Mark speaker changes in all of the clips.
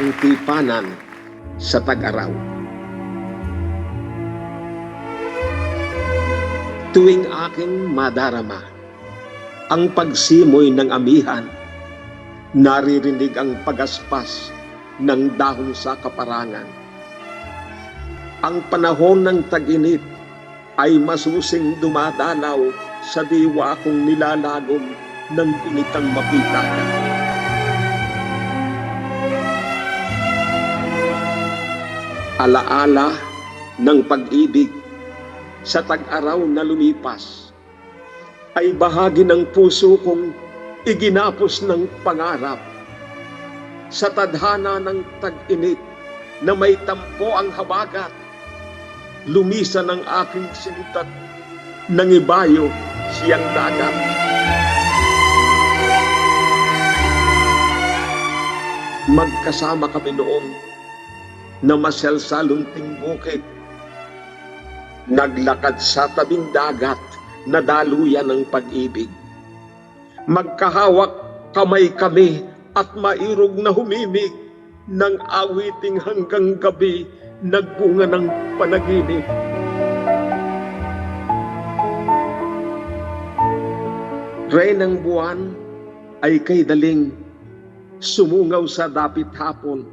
Speaker 1: ang tipanan sa tag-araw. Tuwing aking madarama ang pagsimoy ng amihan, naririnig ang pagaspas ng dahon sa kaparangan. Ang panahon ng tag-init ay masusing dumadalaw sa diwa kong nilalagom ng initang mapitagan. Alaala ng pag-ibig sa tag-araw na lumipas ay bahagi ng puso kong iginapos ng pangarap sa tadhana ng tag-init na may tampo ang habagat lumisa ng aking sintat ng ibayo siyang dagat. Magkasama kami noon na masyal sa lunting bukid. Naglakad sa tabing dagat na daluyan ng pag-ibig. Magkahawak kamay kami at mairog na humimig ng awiting hanggang gabi nagbunga ng panaginip. Rey ng buwan ay kay daling sumungaw sa dapit hapon.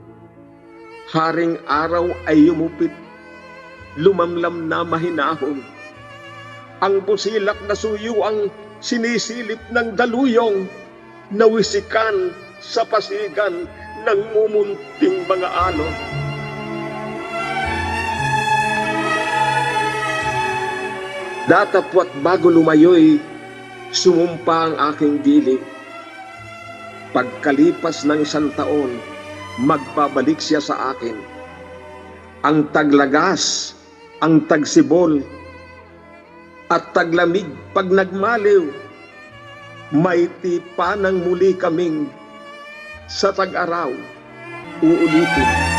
Speaker 1: Haring araw ay yumupit, lumamlam na mahinahon. Ang busilak na suyo ang sinisilip ng daluyong, nawisikan sa pasigan ng mumunting mga alon. Datapwat bago lumayo'y sumumpa ang aking dili. Pagkalipas ng isang taon, magpabalik siya sa akin. Ang taglagas, ang tagsibol, at taglamig pag nagmaliw, may tipa ng muli kaming sa tag-araw uulitin.